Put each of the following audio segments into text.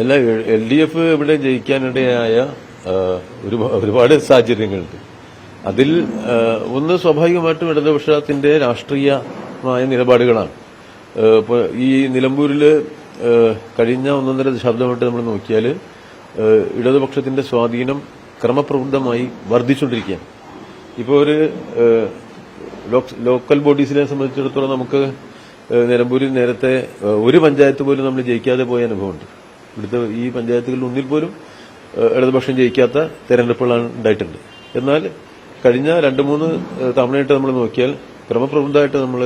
എല്ലാ L D F ഇവിടെ ജയിക്കാനിടയായ ഒരുപാട് സാഹചര്യങ്ങളുണ്ട്. അതിൽ ഒന്ന് സ്വാഭാവികമായിട്ടും ഇടതുപക്ഷത്തിന്റെ രാഷ്ട്രീയമായ നിലപാടുകളാണ്. ഈ നിലമ്പൂരിൽ കഴിഞ്ഞ ഒന്നൊന്നര ദശാബ്ദമായിട്ട് നമ്മൾ നോക്കിയാൽ ഇടതുപക്ഷത്തിന്റെ സ്വാധീനം ക്രമപ്രവൃദ്ധമായി വർദ്ധിച്ചുകൊണ്ടിരിക്കുകയാണ്. ഇപ്പോൾ ഒരു ലോക്കൽ ബോഡീസിനെ സംബന്ധിച്ചിടത്തോളം നമുക്ക് നിലമ്പൂരിൽ നേരത്തെ ഒരു പഞ്ചായത്ത് പോലും നമ്മൾ ജയിക്കാതെ പോയ അനുഭവമുണ്ട്. ഇവിടുത്തെ ഈ പഞ്ചായത്തുകളിൽ ഒന്നിൽ പോലും ഇടതുപക്ഷം ജയിക്കാത്ത തെരഞ്ഞെടുപ്പുകളാണ് ഉണ്ടായിട്ടുണ്ട്. എന്നാൽ കഴിഞ്ഞ രണ്ട് മൂന്ന് തവണയായിട്ട് നമ്മൾ നോക്കിയാൽ ക്രമപ്രവൃത്തമായിട്ട് നമ്മൾ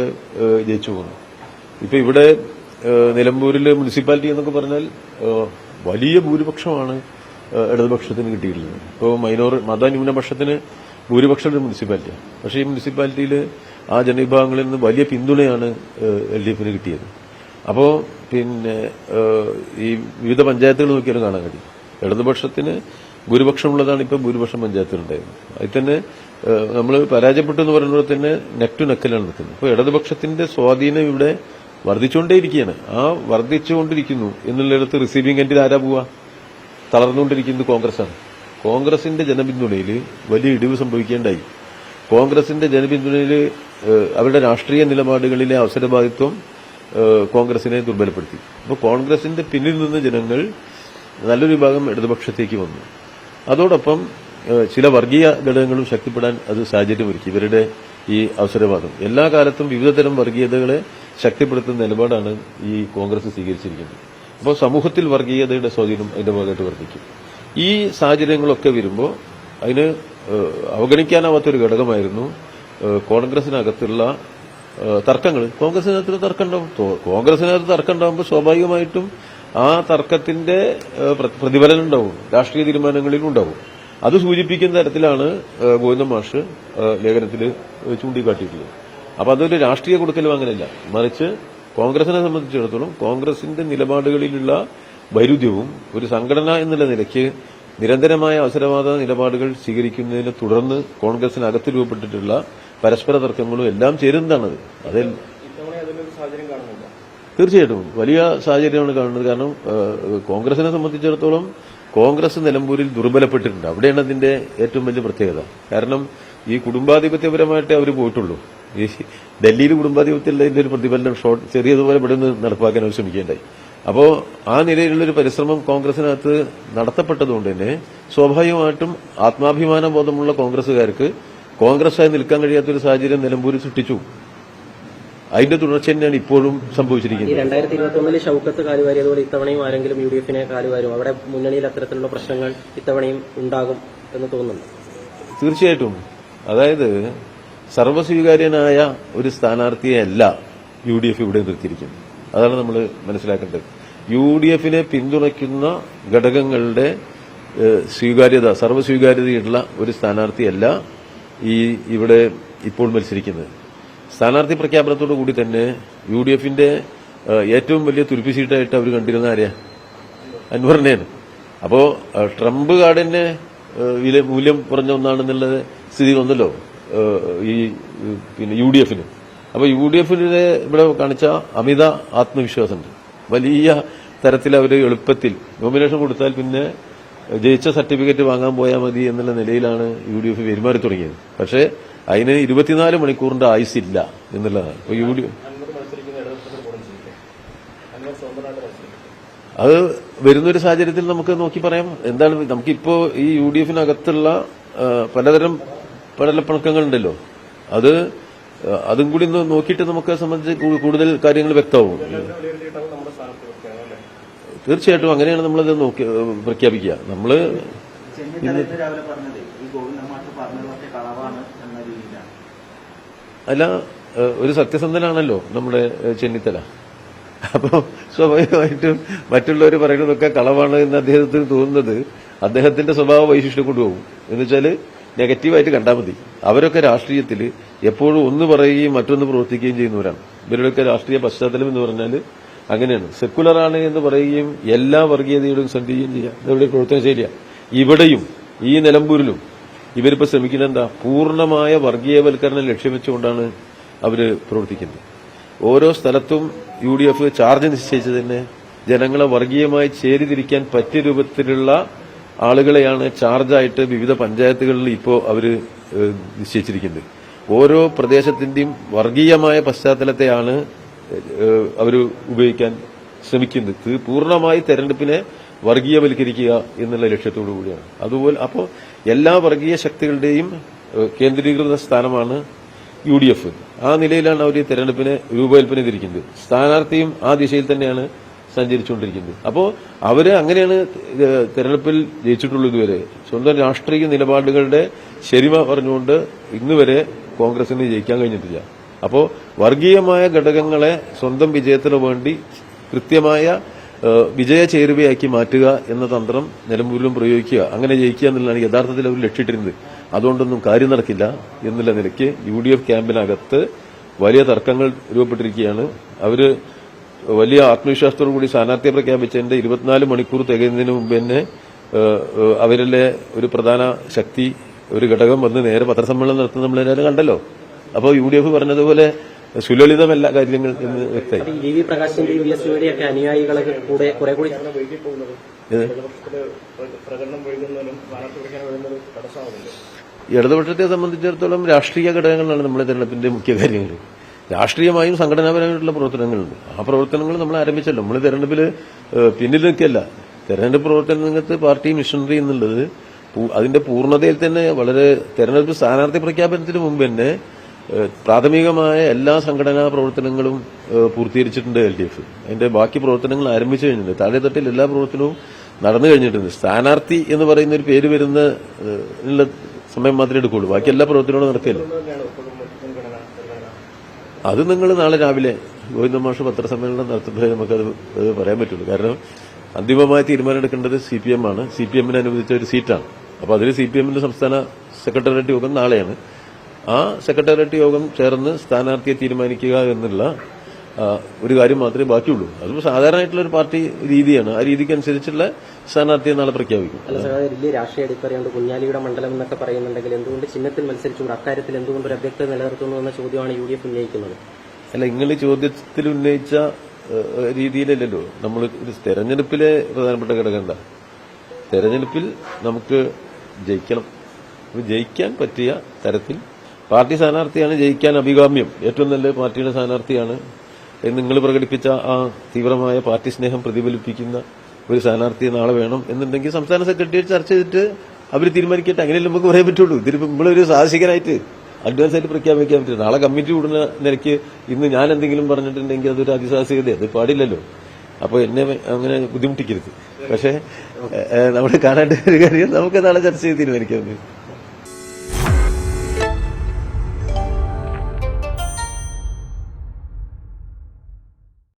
ജയിച്ചു പോകുന്നു ഇപ്പൊ ഇവിടെ നിലമ്പൂരിൽ മുനിസിപ്പാലിറ്റി എന്നൊക്കെ പറഞ്ഞാൽ വലിയ ഭൂരിപക്ഷമാണ് ഇടതുപക്ഷത്തിന് കിട്ടിയിട്ടുള്ളത്. ഇപ്പോൾ മൈനോർ മതന്യൂനപക്ഷത്തിന് ഭൂരിപക്ഷം ഒരു മുനിസിപ്പാലിറ്റിയാണ് പക്ഷേ ഈ മുനിസിപ്പാലിറ്റിയിൽ ആ ജനവിഭാഗങ്ങളിൽ നിന്ന് വലിയ പിന്തുണയാണ് എൽ ഡി എഫിന് കിട്ടിയത്. അപ്പോൾ പിന്നെ ഈ വിവിധ പഞ്ചായത്തുകൾ നോക്കിയാലും കാണാൻ കഴിയും. ഇടതുപക്ഷത്തിന് ഭൂരിപക്ഷമുള്ളതാണ് ഇപ്പോൾ ഭൂരിപക്ഷം പഞ്ചായത്തിലുണ്ടായിരുന്നത് അതിൽ തന്നെ നമ്മൾ പരാജയപ്പെട്ടു എന്ന് പറയുമ്പോൾ തന്നെ നെക്ക് ടു നെക്കിലാണ് നിൽക്കുന്നത്. അപ്പോൾ ഇടതുപക്ഷത്തിന്റെ സ്വാധീനം ഇവിടെ വർദ്ധിച്ചുകൊണ്ടേയിരിക്കുകയാണ്. ആ വർദ്ധിച്ചുകൊണ്ടിരിക്കുന്നു എന്നുള്ളിടത്ത് റിസീവിംഗ് എൻഡിൽ ആരാ പോവാ? തളർന്നുകൊണ്ടിരിക്കുന്നത് കോൺഗ്രസാണ് കോൺഗ്രസിന്റെ ജനപിന്തുണയിൽ വലിയ ഇടിവ് സംഭവിക്കേണ്ടായി. കോൺഗ്രസിന്റെ ജനപിന്തുണയിൽ അവരുടെ രാഷ്ട്രീയ നിലപാടുകളിലെ അവസരഭാഗിത്വം ഏഹ്, കോൺഗ്രസിനെ ദുർബലപ്പെടുത്തി. അപ്പോൾ കോൺഗ്രസിന്റെ പിന്നിൽ നിന്ന് ജനങ്ങൾ നല്ലൊരു വിഭാഗം ഇടതുപക്ഷത്തേക്ക് വന്നു. അതോടൊപ്പം ചില വർഗീയ ഘടകങ്ങളും ശക്തിപ്പെടാൻ അത് സാഹചര്യമൊരുക്കി. ഇവരുടെ ഈ അവസരവാദം. എല്ലാ കാലത്തും വിവിധതരം വർഗീയതകളെ ശക്തിപ്പെടുത്തുന്ന നിലപാടാണ് ഈ കോൺഗ്രസ് സ്വീകരിച്ചിരിക്കുന്നത്. അപ്പോൾ സമൂഹത്തിൽ വർഗീയതയുടെ സ്വാധീനം അതിന്റെ ഭാഗമായിട്ട് വർദ്ധിക്കും. ഈ സാഹചര്യങ്ങളൊക്കെ വരുമ്പോൾ അതിന് അവഗണിക്കാനാവാത്തൊരു ഘടകമായിരുന്നു കോൺഗ്രസിനകത്തുള്ള തർക്കങ്ങൾ കോൺഗ്രസിനകത്ത് തർക്കം ഉണ്ടാവും കോൺഗ്രസിനകത്ത് തർക്കം ഉണ്ടാകുമ്പോൾ സ്വാഭാവികമായിട്ടും ആ തർക്കത്തിന്റെ പ്രതിഫലനം ഉണ്ടാവും രാഷ്ട്രീയ തീരുമാനങ്ങളിലും ഉണ്ടാവും അത് സൂചിപ്പിക്കുന്ന തരത്തിലാണ് ഗോവിന്ദ മാഷ് ലേഖനത്തിൽ ചൂണ്ടിക്കാട്ടിയിട്ടുള്ളത്. അപ്പൊ അതൊരു രാഷ്ട്രീയ കൊടുക്കലും അങ്ങനെയല്ല. മറിച്ച് കോൺഗ്രസിനെ സംബന്ധിച്ചിടത്തോളം കോൺഗ്രസിന്റെ നിലപാടുകളിലുള്ള വൈരുദ്ധ്യവും ഒരു സംഘടന എന്നുള്ള നിലയ്ക്ക് നിരന്തരമായ അവസരവാദ നിലപാടുകൾ സ്വീകരിക്കുന്നതിനെ തുടർന്ന് കോൺഗ്രസിനകത്ത് രൂപപ്പെട്ടിട്ടുള്ള പരസ്പര തർക്കങ്ങളും എല്ലാം ചേരുന്നതാണത്. അതിൽ തീർച്ചയായിട്ടും. വലിയ സാഹചര്യമാണ് കാണുന്നത്. കാരണം കോൺഗ്രസിനെ സംബന്ധിച്ചിടത്തോളം കോൺഗ്രസ് നിലമ്പൂരിൽ ദുർബലപ്പെട്ടിട്ടുണ്ട്. അവിടെയാണ് അതിന്റെ ഏറ്റവും വലിയ പ്രത്യേകത. കാരണം ഈ കുടുംബാധിപത്യപരമായിട്ടേ അവർ പോയിട്ടുള്ളൂ. ഈ ഡൽഹിയിൽ കുടുംബാധിപത്യമുള്ളതിന്റെ ഒരു പ്രതിഫലനം ഷോർട്ട് ചെറിയതുപോലെ ഇവിടെ നിന്ന് നടപ്പാക്കാൻ അവർ ശ്രമിക്കേണ്ടായി അപ്പോ ആ നിലയിലുള്ളൊരു പരിശ്രമം കോൺഗ്രസിനകത്ത് നടത്തപ്പെട്ടതുകൊണ്ട് തന്നെ സ്വാഭാവികമായിട്ടും ആത്മാഭിമാന ബോധമുള്ള കോൺഗ്രസുകാർക്ക് കോൺഗ്രസായി നിൽക്കാൻ കഴിയാത്തൊരു സാഹചര്യം നിലമ്പൂരിൽ സൃഷ്ടിച്ചു. അതിന്റെ തുടർച്ച തന്നെയാണ് ഇപ്പോഴും സംഭവിച്ചിരിക്കുന്നത്. രണ്ടായിരത്തി ഇരുപത്തി ഒന്നിൽ ഷൌക്കത്ത് കാലുവാരിയതുപോലെ ഇത്തവണയും ആരെങ്കിലും യു ഡി എഫിനെ കാലുവാരും. അവിടെ മുന്നണിയിൽ അത്തരത്തിലുള്ള പ്രശ്നങ്ങൾ ഇത്തവണയും ഉണ്ടാകും എന്ന് തോന്നുന്നു. തീർച്ചയായിട്ടും. അതായത് സർവസ്വീകാര്യനായ ഒരു സ്ഥാനാർത്ഥിയല്ല യു ഡി എഫ് ഇവിടെ നിർത്തിയിരിക്കുന്നത്. അതാണ് നമ്മൾ മനസ്സിലാക്കേണ്ടത്. യു ഡി എഫിനെ പിന്തുണയ്ക്കുന്ന ഘടകങ്ങളുടെ സ്വീകാര്യത സർവസ്വീകാര്യതയുള്ള ഒരു സ്ഥാനാർത്ഥിയല്ല ഈ ഇവിടെ ഇപ്പോൾ മത്സരിക്കുന്നത്. സ്ഥാനാർത്ഥി പ്രഖ്യാപനത്തോടു കൂടി തന്നെ യു ഡി എഫിന്റെ ഏറ്റവും വലിയ തുരുപ്പിച്ചീട്ടായിട്ട് അവർ കണ്ടിരുന്ന ആരെയാ അൻവറിനെയാണ്. അപ്പോ ട്രംപ് കാർഡിന്റെ വില മൂല്യം കുറഞ്ഞ ഒന്നാണെന്നുള്ള സ്ഥിതി വന്നല്ലോ ഈ പിന്നെ യു ഡി എഫിന് അപ്പൊ യു ഡി എഫിനെ ഇവിടെ കാണിച്ച അമിത ആത്മവിശ്വാസമുണ്ട്. വലിയ തരത്തിൽ അവർ എളുപ്പത്തിൽ നോമിനേഷൻ കൊടുത്താൽ പിന്നെ ജയിച്ച സർട്ടിഫിക്കറ്റ് വാങ്ങാൻ പോയാൽ മതി എന്നുള്ള നിലയിലാണ് യു ഡി എഫ് പെരുമാറി തുടങ്ങിയത്. പക്ഷേ അതിന് ഇരുപത്തിനാല് മണിക്കൂറിന്റെ ആയുസില്ല എന്നുള്ളതാണ്. അപ്പൊ യു ഡി അത് വരുന്നൊരു സാഹചര്യത്തിൽ നമുക്ക് നോക്കി പറയാം. എന്താണ് നമുക്കിപ്പോ ഈ യു ഡി എഫിനകത്തുള്ള പലതരം പടലപ്പണക്കങ്ങളുണ്ടല്ലോ. അത് അതും കൂടി ഒന്ന് നോക്കിയിട്ട് നമുക്ക് സംബന്ധിച്ച് കൂടുതൽ കാര്യങ്ങൾ വ്യക്തമാവും. തീർച്ചയായിട്ടും അങ്ങനെയാണ് നമ്മളത് നോക്കി പ്രഖ്യാപിക്കുക. നമ്മൾ അല്ല ഒരു സത്യസന്ധനാണല്ലോ നമ്മുടെ ചെന്നിത്തല. അപ്പോൾ സ്വാഭാവികമായിട്ടും മറ്റുള്ളവർ പറയുന്നതൊക്കെ കളവാണ് എന്ന് അദ്ദേഹത്തിന് തോന്നുന്നത് അദ്ദേഹത്തിന്റെ സ്വഭാവ വൈശിഷ്ട്യം കൊണ്ടുപോകും. എന്ന് വെച്ചാൽ നെഗറ്റീവായിട്ട് കണ്ടാൽ മതി. അവരൊക്കെ രാഷ്ട്രീയത്തിൽ എപ്പോഴും ഒന്ന് പറയുകയും മറ്റൊന്ന് പ്രവർത്തിക്കുകയും ചെയ്യുന്നവരാണ്. ഇവരുടെയൊക്കെ രാഷ്ട്രീയ പശ്ചാത്തലം എന്ന് പറഞ്ഞാൽ അങ്ങനെയാണ്. സെക്കുലറാണ് എന്ന് പറയുകയും എല്ലാ വർഗീയതയോടും സംഘിക്കുകയും ചെയ്യാം. ഇവരുടെ പ്രവർത്തന ശൈലിയാണ് ഇവിടെയും ഈ നിലമ്പൂരിലും ഇവരിപ്പോൾ ശ്രമിക്കുന്നത് എന്താ പൂർണമായ വർഗീയവൽക്കരണം ലക്ഷ്യം വെച്ചുകൊണ്ടാണ് അവർ പ്രവർത്തിക്കുന്നത്. ഓരോ സ്ഥലത്തും യു ഡി എഫ് ചാർജ് നിശ്ചയിച്ചു തന്നെ ജനങ്ങളെ വർഗീയമായി ചേരിതിരിക്കാൻ പറ്റിയ രൂപത്തിലുള്ള ആളുകളെയാണ് ചാർജായിട്ട് വിവിധ പഞ്ചായത്തുകളിൽ ഇപ്പോൾ അവർ നിശ്ചയിച്ചിരിക്കുന്നത്. ഓരോ പ്രദേശത്തിന്റെയും വർഗീയമായ പശ്ചാത്തലത്തെയാണ് അവർ ഉപയോഗിക്കാൻ ശ്രമിക്കുന്നത്. പൂർണമായി തെരഞ്ഞെടുപ്പിനെ വർഗീയവൽക്കരിക്കുക എന്നുള്ള ലക്ഷ്യത്തോടു കൂടിയാണ്. അതുപോലെ അപ്പോൾ എല്ലാ വർഗീയ ശക്തികളുടെയും കേന്ദ്രീകൃത സ്ഥാനമാണ് യു ഡി എഫ് ആ നിലയിലാണ് അവർ തെരഞ്ഞെടുപ്പിനെ രൂപകൽപ്പന ചെയ്തിരിക്കുന്നത് സ്ഥാനാർത്ഥിയും ആ ദിശയിൽ തന്നെയാണ് സഞ്ചരിച്ചുകൊണ്ടിരിക്കുന്നത്. അപ്പോൾ അവർ അങ്ങനെയാണ് തെരഞ്ഞെടുപ്പിൽ ജയിച്ചിട്ടുള്ളത് ഇതുവരെ. സ്വന്തം രാഷ്ട്രീയ നിലപാടുകളുടെ ശരിമ പറഞ്ഞുകൊണ്ട് ഇന്ന് വരെ കോൺഗ്രസിന് ജയിക്കാൻ കഴിഞ്ഞിട്ടില്ല. അപ്പോൾ വർഗീയമായ ഘടകങ്ങളെ സ്വന്തം വിജയത്തിന് വേണ്ടി കൃത്യമായ വിജയ ചേരുവയാക്കി മാറ്റുക എന്ന തന്ത്രം നിലമ്പൂരിലും പ്രയോഗിക്കുക. അങ്ങനെ ജയിക്കുക എന്നുള്ളതാണ് യഥാർത്ഥത്തിൽ അവർ ലക്ഷ്യമിട്ടിരുന്നത്. അതുകൊണ്ടൊന്നും കാര്യം നടക്കില്ല എന്നുള്ള നിലയ്ക്ക് യു ഡി എഫ് ക്യാമ്പിനകത്ത് വലിയ തർക്കങ്ങൾ രൂപപ്പെട്ടിരിക്കുകയാണ്. അവർ വലിയ ആത്മവിശ്വാസത്തോടു കൂടി സ്ഥാനാർത്ഥിയെ പ്രഖ്യാപിച്ചതിന്റെ ഇരുപത്തിനാല് മണിക്കൂർ തികയുന്നതിന് മുമ്പ് തന്നെ അവരിലെ ഒരു പ്രധാന ശക്തി ഒരു ഘടകം വന്ന് നേരെ പത്രസമ്മേളനം നടത്തുന്ന നമ്മളെല്ലാവരും കണ്ടല്ലോ. അപ്പോൾ യു ഡി എഫ് പറഞ്ഞതുപോലെ സുലളിതമല്ല കാര്യങ്ങൾ എന്ന് വ്യക്തമായി. അനുയായികളൊക്കെ കൂടെ കുറെ കൂടി ഇത് ഇടതുപക്ഷത്തെ സംബന്ധിച്ചിടത്തോളം രാഷ്ട്രീയ ഘടകങ്ങളാണ് നമ്മുടെ തെരഞ്ഞെടുപ്പിന്റെ മുഖ്യ കാര്യങ്ങൾ. രാഷ്ട്രീയമായും സംഘടനാപരമായിട്ടുള്ള പ്രവർത്തനങ്ങളുണ്ട്. ആ പ്രവർത്തനങ്ങൾ നമ്മൾ ആരംഭിച്ചല്ലോ. നമ്മൾ തെരഞ്ഞെടുപ്പിൽ പിന്നിൽ നിൽക്കല്ല. തെരഞ്ഞെടുപ്പ് പ്രവർത്തന രംഗത്ത് പാർട്ടി മിഷണറി എന്നുള്ളത് അതിന്റെ പൂർണതയിൽ തന്നെ വളരെ തെരഞ്ഞെടുപ്പ് സ്ഥാനാർത്ഥി പ്രഖ്യാപനത്തിന് മുമ്പ് തന്നെ പ്രാഥമികമായ എല്ലാ സംഘടനാ പ്രവർത്തനങ്ങളും പൂർത്തീകരിച്ചിട്ടുണ്ട് എൽ ഡി എഫ്. അതിന്റെ ബാക്കി പ്രവർത്തനങ്ങൾ ആരംഭിച്ചു കഴിഞ്ഞിട്ടുണ്ട്. താഴെത്തട്ടിൽ എല്ലാ പ്രവർത്തനവും നടന്നു കഴിഞ്ഞിട്ടുണ്ട്. സ്ഥാനാർത്ഥി എന്ന് പറയുന്ന ഒരു പേര് വരുന്ന സമയം മാത്രമേ എടുക്കുള്ളൂ. ബാക്കി എല്ലാ പ്രവർത്തനങ്ങളും നടക്കില്ല അത് നിങ്ങൾ നാളെ രാവിലെ ഗോവിന്ദ മാഷ് പത്രസമ്മേളനം നടത്തുമ്പോഴേ നമുക്കത് പറയാൻ പറ്റുള്ളൂ. കാരണം അന്തിമമായ തീരുമാനമെടുക്കേണ്ടത് സി പി എം ആണ്. സി പി എമ്മിന് അനുവദിച്ച ഒരു സീറ്റാണ്. അപ്പോൾ അതിൽ സി പി എമ്മിന്റെ സംസ്ഥാന സെക്രട്ടേറിയറ്റ് യോഗം നാളെയാണ്. ആ സെക്രട്ടേറിയറ്റ് യോഗം ചേർന്ന് സ്ഥാനാർത്ഥിയെ തീരുമാനിക്കുക എന്നുള്ള ഒരു കാര്യം മാത്രമേ ബാക്കിയുള്ളൂ. അതിപ്പോൾ സാധാരണയായിട്ടുള്ള ഒരു പാർട്ടി രീതിയാണ്. ആ രീതിക്ക് അനുസരിച്ചുള്ള സ്ഥാനാർത്ഥിയെ നാളെ പ്രഖ്യാപിക്കും. അല്ല സാർ വലിയ രാഷ്ട്രീയ അടിപ്പറയുണ്ട് കുഞ്ഞാലിയുടെ മണ്ഡലം എന്നൊക്കെ പറയുന്നുണ്ടെങ്കിൽ എന്തുകൊണ്ട് ചിഹ്നത്തിൽ മത്സരിച്ചുകൊണ്ട് അക്കാര്യത്തിൽ എന്തുകൊണ്ട് ഒരു അവ്യക്തത നിലനിർത്തുന്നു എന്ന ചോദ്യമാണ് യു ഡി എഫ് ഉന്നയിക്കുന്നത്? അല്ല നിങ്ങൾ ചോദ്യത്തിൽ ഉന്നയിച്ച രീതിയിലല്ലല്ലോ. നമ്മൾ ഒരു തെരഞ്ഞെടുപ്പിലെ പ്രധാനപ്പെട്ട ഘടകം എന്താ? തെരഞ്ഞെടുപ്പിൽ നമുക്ക് ജയിക്കണം. ജയിക്കാൻ പറ്റിയ തരത്തിൽ പാർട്ടി സ്ഥാനാർത്ഥിയാണ് ജയിക്കാൻ അഭികാമ്യം. ഏറ്റവും നല്ല പാർട്ടിയുടെ സ്ഥാനാർത്ഥിയാണ് നിങ്ങൾ പ്രകടിപ്പിച്ച ആ തീവ്രമായ പാർട്ടി സ്നേഹം പ്രതിഫലിപ്പിക്കുന്ന ഒരു സ്ഥാനാർത്ഥി നാളെ വേണം എന്നുണ്ടെങ്കിൽ സംസ്ഥാന സെക്രട്ടേറിയറ്റ് ചർച്ച ചെയ്തിട്ട് അവർ തീരുമാനിക്കട്ടെ. അങ്ങനെയല്ലേ നമുക്ക് പറയാൻ പറ്റുള്ളൂ. ഇതിൽ നമ്മളൊരു സാഹസികനായിട്ട് അഡ്വാൻസ് ആയിട്ട് പ്രഖ്യാപിക്കാൻ പറ്റില്ല. നാളെ കമ്മിറ്റി കൂടുന്ന നിലയ്ക്ക് ഇന്ന് ഞാൻ എന്തെങ്കിലും പറഞ്ഞിട്ടുണ്ടെങ്കിൽ അതൊരു അതിസാഹസികത അത് പാടില്ലല്ലോ. അപ്പൊ എന്നെ അങ്ങനെ ബുദ്ധിമുട്ടിക്കരുത്. പക്ഷേ നമ്മൾ കാണേണ്ട ഒരു കാര്യം നമുക്ക് നാളെ ചർച്ച ചെയ്ത് തീരുമാനിക്കാം.